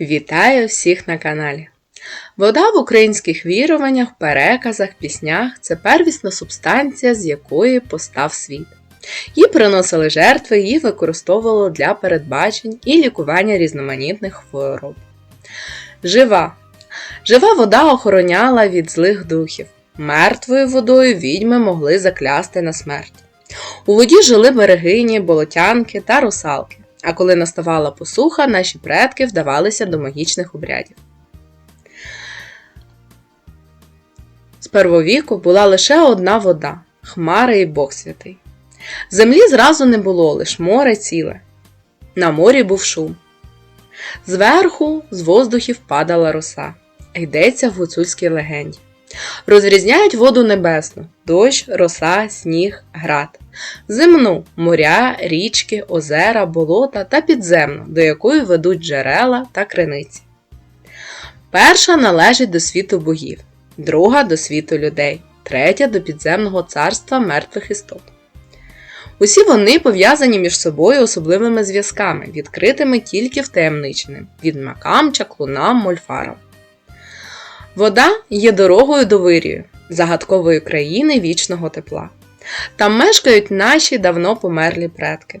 Вітаю всіх на каналі! Вода в українських віруваннях, переказах, піснях це первісна субстанція, з якої постав світ. Її приносили жертви, її використовували для передбачень і лікування різноманітних хвороб. Жива. Жива вода охороняла від злих духів. Мертвою водою відьми могли заклясти на смерть. У воді жили берегині, болотянки та русалки. А коли наставала посуха, наші предки вдавалися до магічних обрядів. З первовіку була лише одна вода хмари і Бог святий. Землі зразу не було, лиш море ціле. На морі був шум. Зверху з воздухів падала роса. Йдеться в гуцульській легенді. Розрізняють воду небесну, дощ, роса, сніг, град, земну моря, річки, озера, болота та підземну, до якої ведуть джерела та криниці. Перша належить до світу богів, друга до світу людей, третя до підземного царства мертвих істот. Усі вони пов'язані між собою особливими зв'язками, відкритими тільки втаємниченим відьмакам, чаклунам, мольфарам. Вода є дорогою до вирію, загадкової країни вічного тепла. Там мешкають наші давно померлі предки.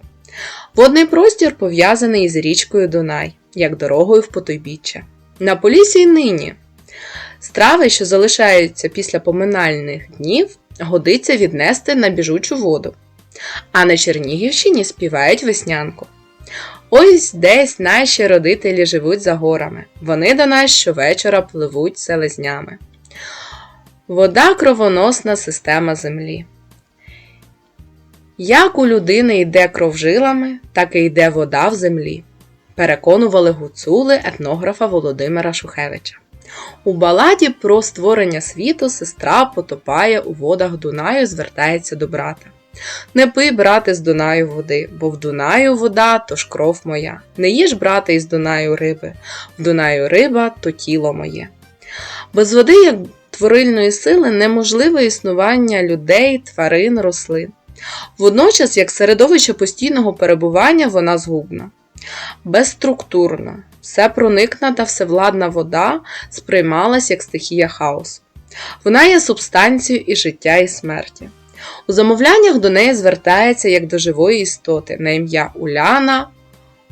Водний простір пов'язаний із річкою Дунай, як дорогою в потойбіччя. На полісі й нині. Страви, що залишаються після поминальних днів, годиться віднести на біжучу воду. А на Чернігівщині співають веснянку. Ось десь наші родителі живуть за горами. Вони до нас щовечора пливуть селезнями. Вода кровоносна система землі. Як у людини йде кров жилами, так і йде вода в землі, переконували гуцули етнографа Володимира Шухевича. У баладі про створення світу сестра потопає у водах Дунаю, звертається до брата. Не пий, брате, з Дунаю води, бо в Дунаю вода, то ж кров моя. Не їж, брате, із Дунаю риби, в Дунаю риба то тіло моє. Без води, як творильної сили, неможливе існування людей, тварин, рослин. Водночас, як середовище постійного перебування, вона згубна, безструктурна, всепроникна та всевладна вода сприймалась як стихія хаосу. Вона є субстанцією і життя, і смерті. У замовляннях до неї звертається як до живої істоти на ім'я Уляна,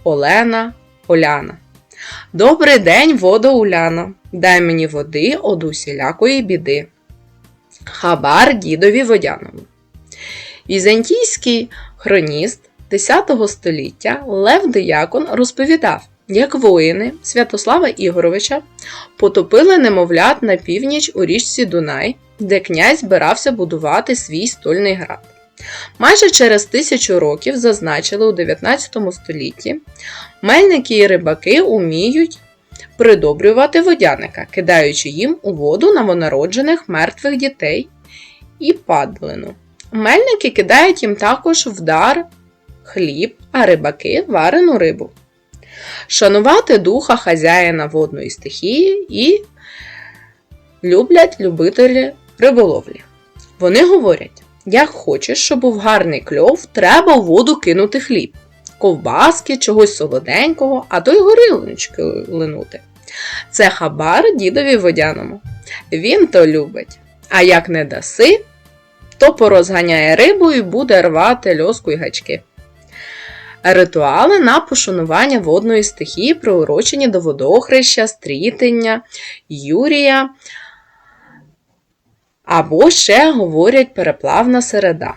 Олена, Оляна. Добрий день, водо Уляна, дай мені води од усілякої біди. Хабар дідові водяному. Візантійський хроніст X століття Лев Диякон розповідав, як воїни Святослава Ігоровича потопили немовлят на північ у річці Дунай, де князь збирався будувати свій стольний град. Майже через тисячу років зазначили у 19 столітті, мельники і рибаки уміють придобрювати водяника, кидаючи їм у воду новонароджених мертвих дітей і падлину. Мельники кидають їм також в дар хліб, а рибаки варену рибу. Шанувати духа хазяїна водної стихії і люблять любителі риболовлі. Вони говорять: як хочеш, щоб був гарний кльов, треба в воду кинути хліб, ковбаски, чогось солоденького, а то й горілочки линути. Це хабар дідові водяному. Він то любить. А як не даси, то порозганяє рибу і буде рвати льоску й гачки. Ритуали на пошанування водної стихії приурочені до водохреща, стрітення, Юрія. Або ще говорять переплавна середа.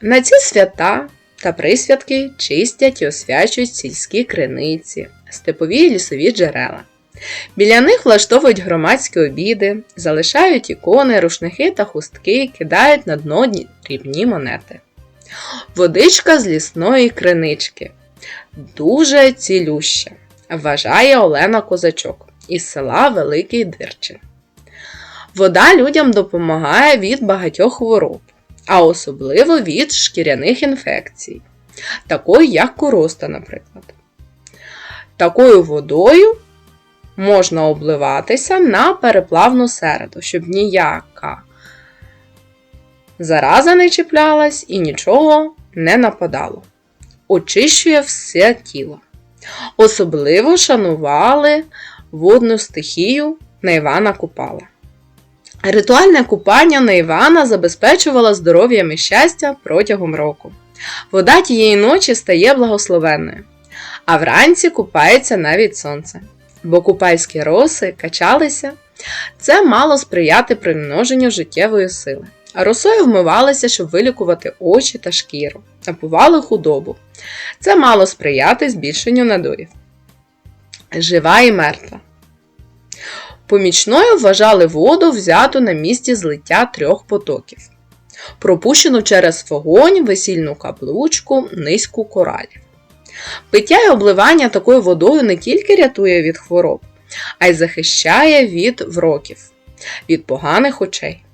На ці свята та присвятки чистять і освячують сільські криниці, степові і лісові джерела. Біля них влаштовують громадські обіди, залишають ікони, рушники та хустки, кидають на дно дрібні монети. Водичка з лісної кринички. Дуже цілюща, вважає Олена Козачок із села Великий Дирчин. Вода людям допомагає від багатьох хвороб, а особливо від шкіряних інфекцій, такої як короста, наприклад. Такою водою можна обливатися на переплавну середу, щоб ніяка зараза не чіплялась і нічого не нападало. Очищує все тіло. Особливо шанували водну стихію на Івана Купала. Ритуальне купання на Івана забезпечувало здоров'ям і щастя протягом року. Вода тієї ночі стає благословенною, а вранці купається навіть сонце, бо купальські роси качалися. Це мало сприяти примноженню життєвої сили. Росою вмивалися, щоб вилікувати очі та шкіру, напували худобу. Це мало сприяти збільшенню надоїв. Жива і мертва. Помічною вважали воду, взяту на місці злиття трьох потоків, пропущену через вогонь, весільну каблучку, низьку коралів. Пиття й обливання такою водою не тільки рятує від хвороб, а й захищає від вроків, від поганих очей.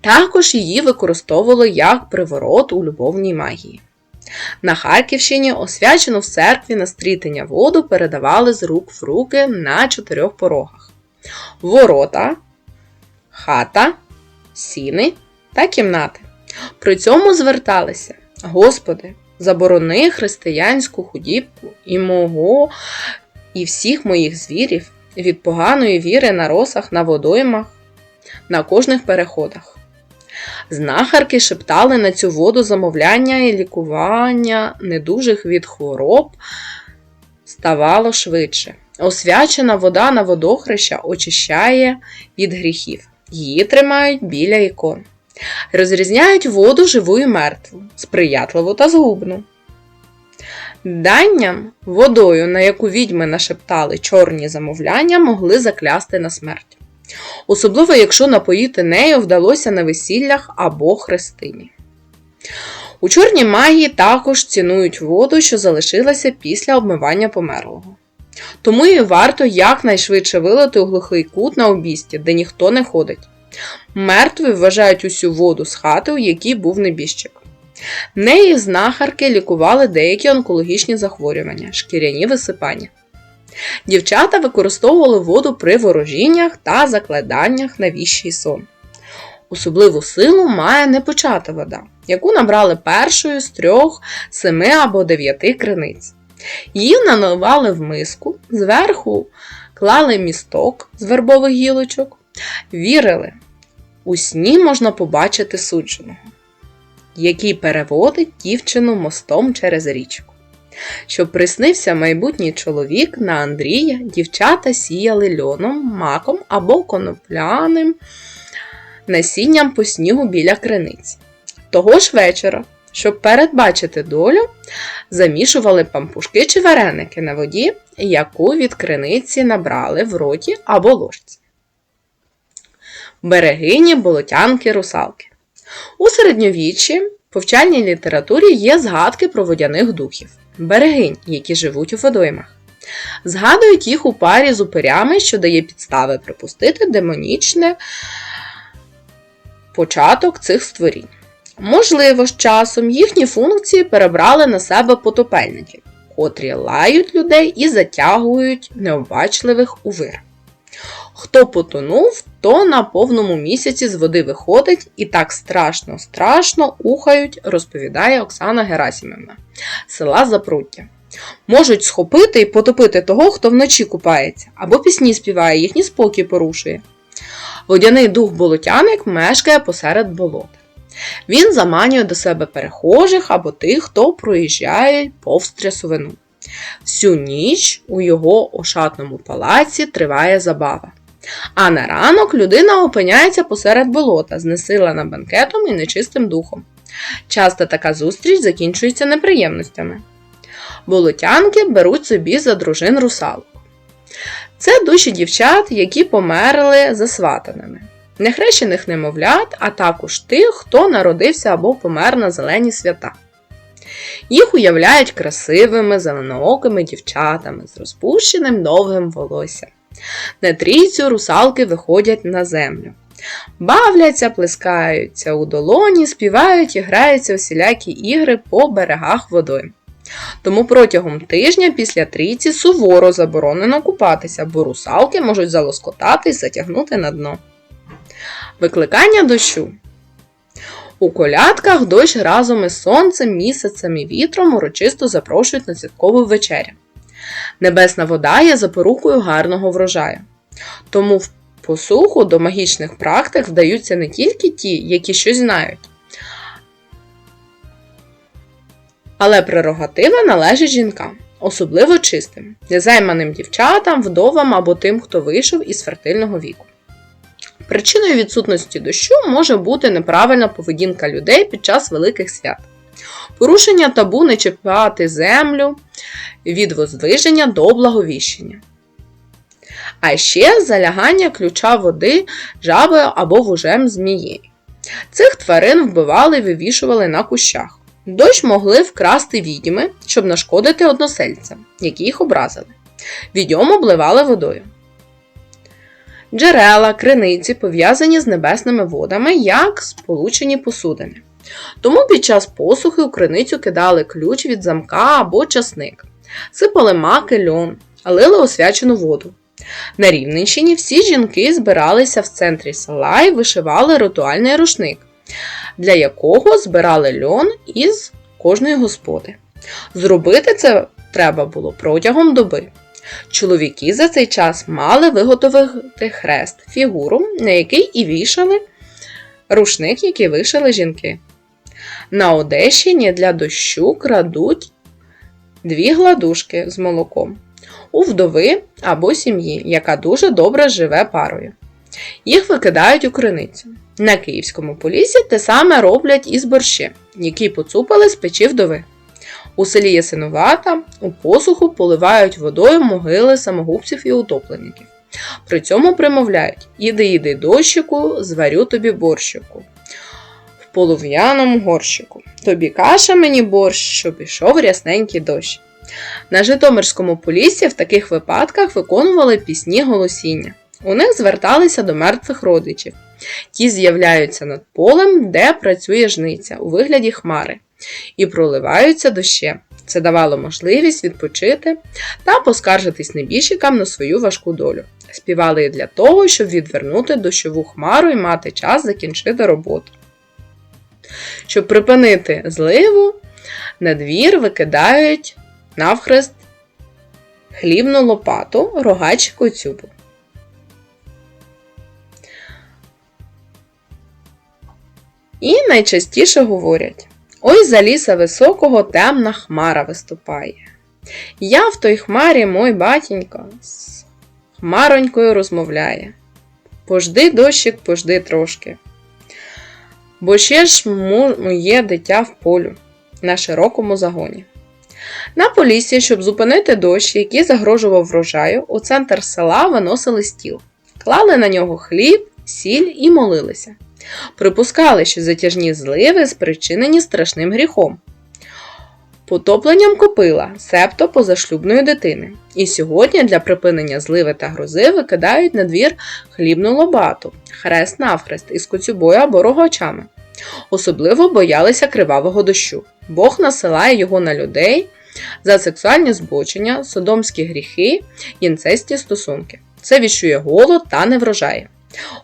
Також її використовували як приворот у любовній магії. На Харківщині освячену в церкві на стрітення воду передавали з рук в руки на чотирьох порогах: ворота, хата, сіни та кімнати. При цьому зверталися: Господи, заборони християнську худібку і мого, і всіх моїх звірів від поганої віри на росах, на водоймах, на кожних переходах. Знахарки шептали на цю воду замовляння і лікування недужих від хвороб ставало швидше. Освячена вода на водохреща очищає від гріхів. Її тримають біля ікон. Розрізняють воду живу і мертву, сприятливу та згубну. Данням водою, на яку відьми нашептали чорні замовляння, могли заклясти на смерть. Особливо, якщо напоїти нею вдалося на весіллях або хрестині. У чорній магії також цінують воду, що залишилася після обмивання померлого. Тому її варто якнайшвидше вилити у глухий кут на обісті, де ніхто не ходить. Мертві вважають усю воду з хати, у якій був небіжчик. Неї знахарки лікували деякі онкологічні захворювання, шкіряні висипання. Дівчата використовували воду при ворожіннях та закладаннях на віщий сон. Особливу силу має непочата вода, яку набрали першою з трьох, семи або дев'яти криниць. Її наливали в миску, зверху клали місток з вербових гілочок, вірили, у сні можна побачити судженого, який переводить дівчину мостом через річку. Щоб приснився майбутній чоловік на Андрія, дівчата сіяли льоном, маком або конопляним насінням по снігу біля криниць. Того ж вечора, щоб передбачити долю, замішували пампушки чи вареники на воді, яку від криниці набрали в роті або ложці. Берегині, болотянки, русалки. У середньовіччі повчальній літературі є згадки про водяних духів берегинь, які живуть у водоймах. Згадують їх у парі з упирями, що дає підстави припустити демонічне початок цих створінь. Можливо, з часом їхні функції перебрали на себе потопельники, котрі лають людей і затягують необачливих у вир. Хто потонув, то на повному місяці з води виходить і так страшно, страшно ухають, розповідає Оксана Герасімівна, села Запруття. Можуть схопити і потопити того, хто вночі купається, або пісні співає, їхній спокій порушує. Водяний дух болотяник мешкає посеред болота. Він заманює до себе перехожих або тих, хто проїжджає повз трясовину. Всю ніч у його ошатному палаці триває забава. А на ранок людина опиняється посеред болота, знесилена банкетом і нечистим духом. Часто така зустріч закінчується неприємностями. Болотянки беруть собі за дружин русалок. Це душі дівчат, які померли засватаними, нехрещених немовлят, а також тих, хто народився або помер на зелені свята. Їх уявляють красивими, зеленоокими дівчатами з розпущеним довгим волоссям. На трійцю русалки виходять на землю. Бавляться, плескаються у долоні, співають і граються усілякі ігри по берегах водою. Тому протягом тижня після трійці суворо заборонено купатися, бо русалки можуть залоскотати і затягнути на дно. Викликання дощу. У колядках дощ разом із сонцем, місяцем і вітром урочисто запрошують на святкову вечерю. Небесна вода є запорукою гарного врожаю. Тому в посуху до магічних практик вдаються не тільки ті, які щось знають, але прерогатива належить жінкам, особливо чистим, незайманим дівчатам, вдовам або тим, хто вийшов із фертильного віку. Причиною відсутності дощу може бути неправильна поведінка людей під час великих свят, порушення табу не чіпати землю від возвиження до благовіщення. А ще залягання ключа води жабою або вужем змії. Цих тварин вбивали і вивішували на кущах. Дощ могли вкрасти відьми, щоб нашкодити односельцям, які їх образили. Відьом обливали водою. Джерела, криниці пов'язані з небесними водами як сполучені посудини. Тому під час посухи у криницю кидали ключ від замка або часник, сипали маки льон, лили освячену воду. На Рівненщині всі жінки збиралися в центрі села і вишивали ритуальний рушник, для якого збирали льон із кожної господи. Зробити це треба було протягом доби. Чоловіки за цей час мали виготовити хрест, фігуру, на який і вішали рушник, який вишили жінки. На Одещині для дощу крадуть дві гладушки з молоком у вдови або сім'ї, яка дуже добре живе парою. Їх викидають у криницю. На Київському полісі те саме роблять із борщем, які поцупили з печі вдови. У селі Ясинувата у посуху поливають водою могили самогубців і утопленників. При цьому примовляють Іди, іди дощику, зварю тобі борщику. В полум'яному горщику. Тобі каша мені борщ, що пішов рясненький дощ. На Житомирському поліссі в таких випадках виконували пісні голосіння. У них зверталися до мертвих родичів. Ті з'являються над полем, де працює жниця у вигляді хмари, і проливаються дощем. Це давало можливість відпочити та поскаржитись небіжчикам на свою важку долю. Співали і для того, щоб відвернути дощову хмару і мати час закінчити роботу. Щоб припинити зливу, на двір викидають навхрест хлібну лопату, рогач коцюбу. І найчастіше говорять: Ой за ліса високого темна хмара виступає. Я в той хмарі, мой батінько, з хмаронькою розмовляє. Пожди дощик, пожди трошки. Бо ще ж моє дитя в полю на широкому загоні. На полісі, щоб зупинити дощ, який загрожував врожаю, у центр села виносили стіл, клали на нього хліб, сіль і молилися. Припускали, що затяжні зливи спричинені страшним гріхом. Потопленням копила, септо позашлюбної дитини. І сьогодні для припинення зливи та грози викидають на двір хлібну лобату, хрест навхрест із коцюбою або рогачами. Особливо боялися кривавого дощу. Бог насилає його на людей за сексуальні збочення, содомські гріхи, інцестні стосунки. Це віщує голод та неврожає.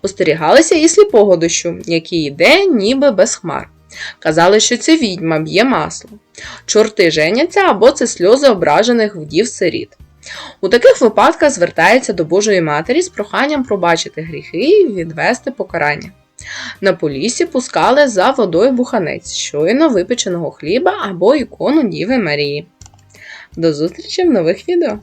Остерігалися і сліпого дощу, який йде ніби без хмар. Казали, що це відьма б'є масло. Чорти женяться або це сльози ображених вдів сиріт. У таких випадках звертається до Божої Матері з проханням пробачити гріхи і відвести покарання. На полісі пускали за водою буханець, щойно випеченого хліба або ікону Діви Марії. До зустрічі в нових відео!